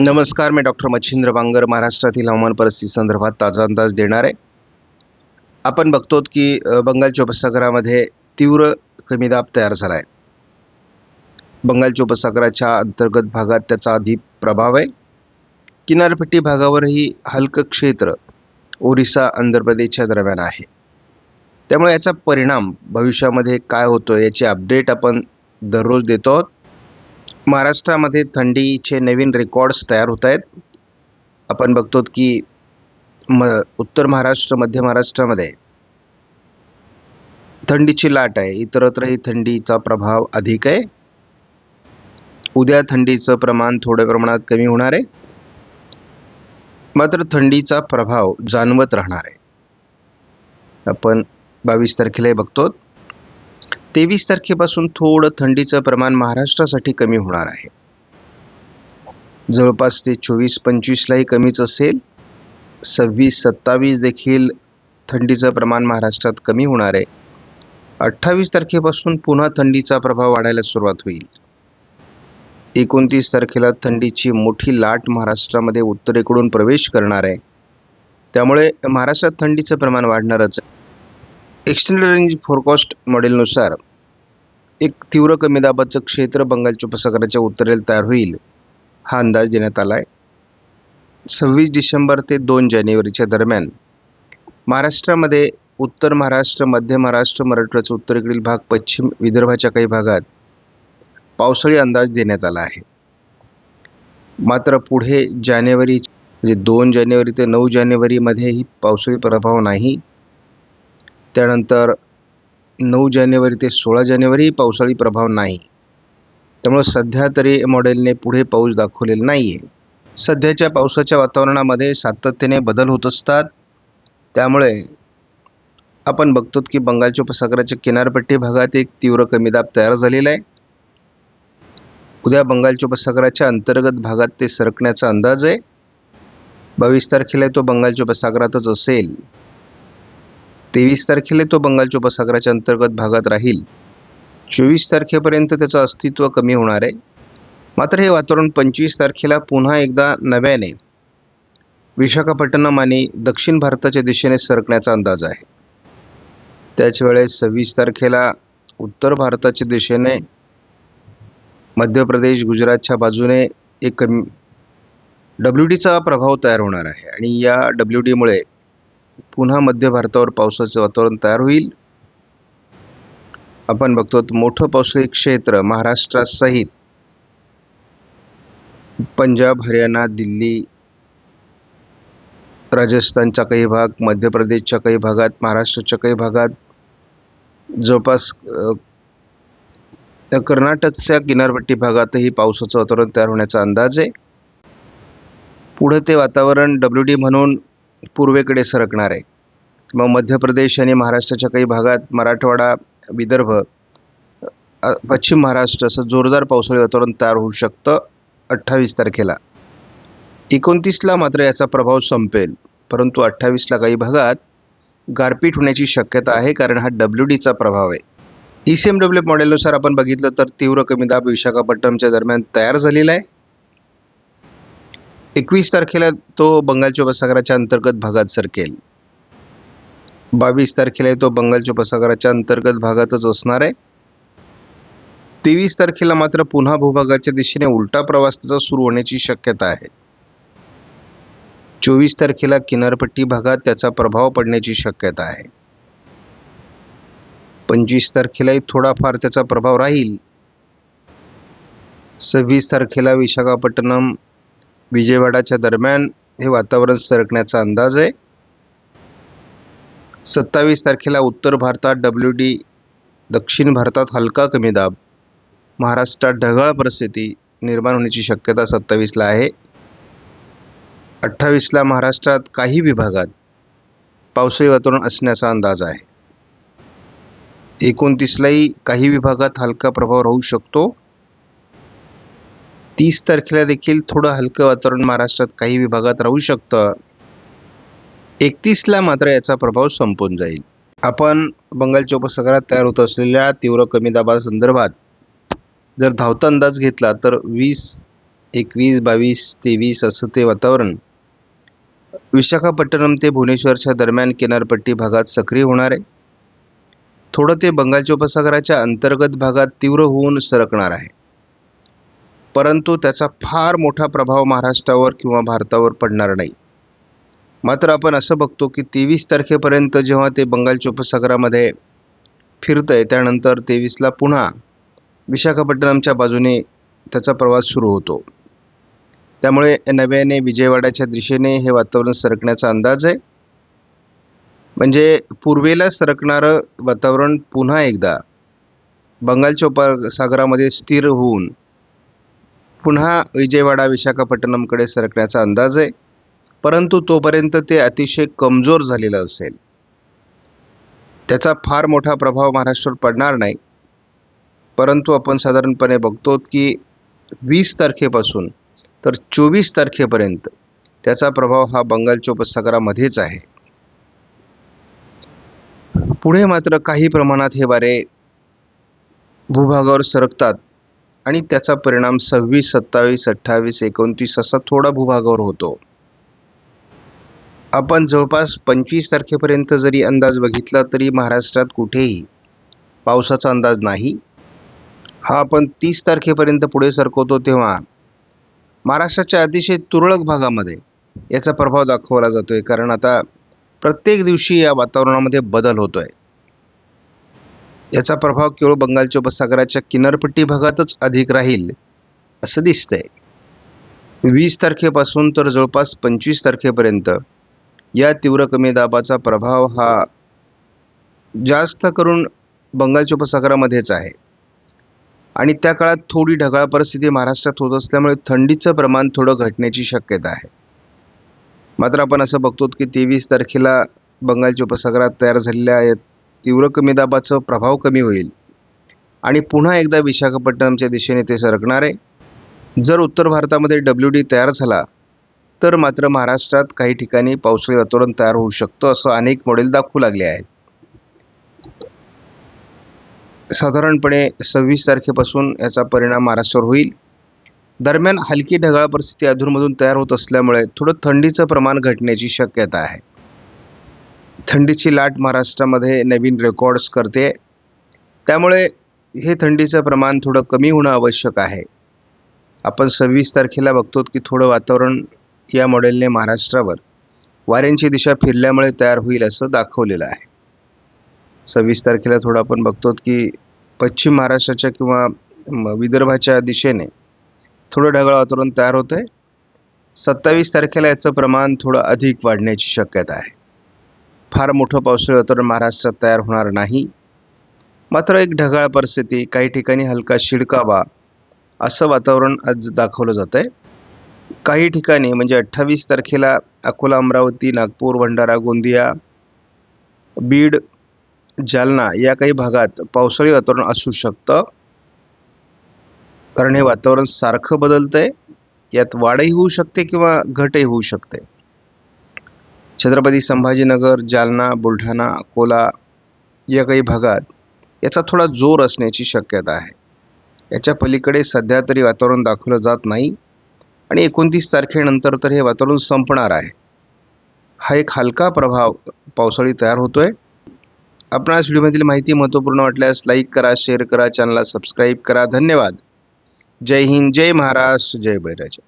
नमस्कार मी डॉक्टर मच्छिंद्र बांगर महाराष्ट्रातील हवामान परिस्थिती संदर्भात ताजा अंदाज देणार आहे. आपण बघतो की बंगालच्या उपसागरामध्ये तीव्र कमी दाब तयार झाला आहे बंगालच्या उपसागराच्या अंतर्गत भागात त्याचा अधिक प्रभाव आहे. किनारपट्टी भागावरही हलकं क्षेत्र ओरिसा आंध्र प्रदेशच्या दरम्यान आहे. त्यामुळे याचा परिणाम भविष्यामध्ये काय होतो याची अपडेट आपण दररोज देतो आहोत महाराष्ट्रामध्ये थंडीचे नवीन रेकॉर्ड्स तयार होत आहेत. आपण बघतो की म उत्तर महाराष्ट्र मध्य महाराष्ट्रामध्ये थंडीची लाट आहे. इतरत्रही थंडीचा प्रभाव अधिक आहे. उद्या थंडीचं प्रमाण थोड्या प्रमाणात कमी होणार आहे. मात्र थंडीचा प्रभाव जाणवत राहणार आहे. आपण बावीस तारखेलाही बघतो तेवीस तारखेपासून थोडं थंडीचं प्रमाण महाराष्ट्रासाठी कमी होणार आहे. जवळपास ते चोवीस पंचवीसलाही कमीच असेल. सव्वीस सत्तावीस देखील थंडीचं प्रमाण महाराष्ट्रात कमी होणार आहे. अठ्ठावीस तारखेपासून पुन्हा थंडीचा प्रभाव वाढायला सुरुवात होईल. एकोणतीस तारखेला थंडीची मोठी लाट महाराष्ट्रामध्ये उत्तरेकडून प्रवेश करणार आहे. त्यामुळे महाराष्ट्रात थंडीचं प्रमाण वाढणारच आहे. एक्सटेंडेड रेंज फोरकास्ट मॉडेलनुसार एक तीव्र कमी दाबाचं क्षेत्र बंगालच्या उपसागराच्या उत्तरेला तयार होईल. हा अंदाज देण्यात आला आहे सव्वीस डिसेंबर ते दोन जानेवारीच्या दरम्यान महाराष्ट्रामध्ये उत्तर महाराष्ट्र मध्य महाराष्ट्र मराठवाड्याचा उत्तरेकडील भाग पश्चिम विदर्भाच्या काही भागात पावसाळी अंदाज देण्यात आला आहे. मात्र पुढे जानेवारी म्हणजे दोन जानेवारी ते नऊ जानेवारीमध्येही पावसाळी प्रभाव नाही. त्यानंतर नऊ जानेवारी ते सोळा जानेवारी पावसाळी प्रभाव नाही. त्यामुळं सध्या तरी मॉडेलने पुढे पाऊस दाखवलेला नाही आहे सध्याच्या पावसाच्या वातावरणामध्ये सातत्याने बदल होत असतात. त्यामुळे आपण बघतो की बंगालच्या उपसागराच्या किनारपट्टी भागात एक तीव्र कमी दाब तयार झालेला आहे. उद्या बंगालच्या उपसागराच्या अंतर्गत भागात ते सरकण्याचा अंदाज आहे. बावीस तारखेला तो बंगालच्या उपसागरातच असेल. तेवीस तारखेला तो बंगालच्या उपसागराच्या अंतर्गत भागात राहील. चोवीस तारखेपर्यंत त्याचं अस्तित्व कमी होणार आहे. मात्र हे वातावरण पंचवीस तारखेला पुन्हा एकदा नव्याने विशाखापट्टणम आणि दक्षिण भारताच्या दिशेने सरकण्याचा अंदाज आहे. त्याच वेळेस सव्वीस तारखेला उत्तर भारताच्या दिशेने मध्य प्रदेश गुजरातच्या बाजूने एक डब्ल्यू डीचा प्रभाव तयार होणार आहे. आणि या डब्ल्यू डीमुळे पुन्हा मध्य भारतावर पावसाचं वातावरण तयार होईल. आपण बघतो मोठं पावसाळी क्षेत्र महाराष्ट्रासहित. पंजाब हरियाणा दिल्ली राजस्थानचा काही भाग मध्य प्रदेशच्या काही भागात महाराष्ट्राच्या काही भागात. जवळपास कर्नाटकच्या किनारपट्टी भागातही पावसाचं वातावरण तयार होण्याचा अंदाज आहे. पुढं ते वातावरण डब्ल्यू डी म्हणून पूर्वेकडे सरकणार आहे. मग मध्य प्रदेश आणि महाराष्ट्राच्या काही भागात मराठवाडा विदर्भ पश्चिम महाराष्ट्र असं जोरदार पावसाळी वातावरण तयार होऊ शकतं अठ्ठावीस तारखेला. एकोणतीसला मात्र याचा प्रभाव संपेल परंतु अठ्ठावीसला काही भागात गारपीट होण्याची शक्यता आहे कारण हा डब्ल्यू डीचा प्रभाव आहे. ई सी एम डब्ल्यू मॉडेलनुसार आपण बघितलं तर तीव्र कमी दाब विशाखापट्टणमच्या दरम्यान तयार झालेला आहे. एकवीस तारखेला तो बंगालच्या उपसागराच्या अंतर्गत भागात सरकेल. बावीस तारखेला तो बंगालच्या उपसागराच्या अंतर्गत भागातच असणार आहे. तेवीस तारखेला मात्र पुन्हा भूभागाच्या दिशेने उलटा प्रवास त्याचा सुरू होण्याची शक्यता आहे. चोवीस तारखेला किनारपट्टी भागात त्याचा प्रभाव पडण्याची शक्यता आहे. पंचवीस तारखेलाही थोडाफार त्याचा प्रभाव राहील. सव्वीस तारखेला विशाखापट्टणम विजयवाडाच्या दरम्यान हे वातावरण सरकण्याचा अंदाज आहे. सत्तावीस तारखेला उत्तर भारतात डब्ल्यू डी दक्षिण भारतात हलका कमी दाब. महाराष्ट्रात ढगाळ परिस्थिती निर्माण होण्याची शक्यता सत्तावीसला आहे. अठ्ठावीसला महाराष्ट्रात काही विभागात पावसाळी वातावरण असण्याचा अंदाज आहे. एकोणतीसलाही काही विभागात हलका प्रभाव राहू शकतो. तीस तारखेला देखील थोडं हलकं वातावरण महाराष्ट्रात काही विभागात राहू शकतं. एकतीसला मात्र याचा प्रभाव संपून जाईल. आपण बंगालच्या उपसागरात तयार होत असलेल्या तीव्र कमी दाबासंदर्भात जर धावता अंदाज घेतला तर वीस एकवीस बावीस तेवीस असं ते वातावरण विशाखापट्टणम ते भुवनेश्वरच्या दरम्यान किनारपट्टी भागात सक्रिय होणार आहे. थोडं ते बंगालच्या उपसागराच्या अंतर्गत भागात तीव्र होऊन सरकणार आहे. परंतु त्याचा फार मोठा प्रभाव महाराष्ट्रावर किंवा भारतावर पडणार नाही. मात्र आपण असं बघतो की तेवीस तारखेपर्यंत जेव्हा ते बंगालच्या उपसागरामध्ये फिरतं आहे त्यानंतर तेवीसला पुन्हा विशाखापट्टणमच्या बाजूने त्याचा प्रवास सुरू होतो. त्यामुळे नव्याने विजयवाड्याच्या दिशेने हे वातावरण सरकण्याचा अंदाज आहे. म्हणजे पूर्वेला सरकणारं वातावरण पुन्हा एकदा बंगालच्या उपसागरामध्ये स्थिर होऊन पुन्हा विजयवाडा विशाखापट्टणमकडे सरकण्याचा अंदाज आहे. परंतु तोपर्यंत ते अतिशय कमजोर झालेलं असेल. त्याचा फार मोठा प्रभाव महाराष्ट्रावर पडणार नाही. परंतु आपण साधारणपणे बघतो की वीस तारखेपासून तर चोवीस तारखेपर्यंत त्याचा प्रभाव हा बंगालच्या उपसागरामध्येच आहे. पुढे मात्र काही प्रमाणात हे वारे भूभागावर सरकतात. आणि त्याचा परिणाम सव्वीस सत्तावीस अठ्ठावीस एकोणतीस असा थोडा भूभागावर होतो. आपण जवळपास पंचवीस तारखेपर्यंत जरी अंदाज बघितला तरी महाराष्ट्रात कुठेही पावसाचा अंदाज नाही. हा आपण तीस तारखेपर्यंत पुढे सरकवतो तेव्हा महाराष्ट्राच्या अतिशय तुरळक भागामध्ये याचा प्रभाव दाखवला जातो आहे कारण आता प्रत्येक दिवशी या वातावरणामध्ये बदल होतो आहे याचा प्रभाव केवळ बंगालच्या उपसागराच्या किनारपट्टी भागातच अधिक राहील असं दिसतंय. वीस तारखेपासून तर जवळपास पंचवीस तारखेपर्यंत या तीव्र कमी दाबाचा प्रभाव हा जास्त करून बंगालच्या उपसागरामध्येच आहे. आणि त्या काळात थोडी ढगाळ परिस्थिती महाराष्ट्रात होत असल्यामुळे थंडीचं प्रमाण थोडं घटण्याची शक्यता आहे. मात्र आपण असं बघतो की तेवीस तारखेला बंगालच्या उपसागरात तयार झालेल्या आहेत तीव्र कमी दाबाचा प्रभाव कमी होईल. आणि पुन्हा एकदा विशाखापट्टणमच्या दिशेने ते सरकणार. आहे जर उत्तर भारतामध्ये डब्ल्यू डी तयार झाला तर मात्र महाराष्ट्रात काही ठिकाणी पावसाळी वातावरण तयार होऊ शकतं असं अनेक मॉडेल दाखवू लागले आहेत. साधारणपणे सव्वीस तारखेपासून याचा परिणाम महाराष्ट्रावर होईल. दरम्यान हलकी ढगाळ परिस्थिती अधूनमधून तयार होत असल्यामुळे थोडं थंडीचं प्रमाण घटण्याची शक्यता आहे. थंडीची लाट महाराष्ट्रामध्ये नवीन रेकॉर्ड्स करते. त्यामुळे हे थंडीचं प्रमाण थोडं कमी होणं आवश्यक आहे. आपण सव्वीस तारखेला बघतो की थोडं वातावरण या मॉडेलने महाराष्ट्रावर वाऱ्यांची दिशा फिरल्यामुळे तयार होईल असं दाखवलेलं आहे. सव्वीस तारखेला थोडं आपण बघतो की पश्चिम महाराष्ट्राच्या किंवा म- विदर्भाच्या दिशेने थोडं ढगाळ वातावरण तयार होतं आहे सत्तावीस तारखेला याचं प्रमाण थोडं अधिक वाढण्याची शक्यता आहे. फार मोठं पावसाळी वातावरण महाराष्ट्रात तयार होणार नाही. मात्र एक ढगाळ परिस्थिती काही ठिकाणी हलका शिडकावा असं वातावरण आज दाखवलं जातं आहे काही ठिकाणी म्हणजे अठ्ठावीस तारखेला अकोला अमरावती नागपूर भंडारा गोंदिया बीड जालना या काही भागात पावसाळी वातावरण असू शकतं. कारण हे वातावरण सारखं बदलतं आहे यात वाढही होऊ शकते किंवा घटही होऊ शकते. छत्रपती संभाजीनगर जालना बुलढाणा अकोला या काही भागात याचा थोडा जोर असण्याची शक्यता आहे. याच्या पलीकडे सध्या तरी वातावरण दाखवलं जात नाही आणि एकोणतीस तारखेनंतर तर हे वातावरण संपणार आहे. हा एक हलका प्रभाव पावसाळी तयार होतो आहे आपण आपणास व्हिडिओमधील माहिती महत्त्वपूर्ण वाटल्यास लाईक करा शेअर करा चॅनलला सबस्क्राईब करा. धन्यवाद. जय हिंद जय महाराष्ट्र जय बळीराजा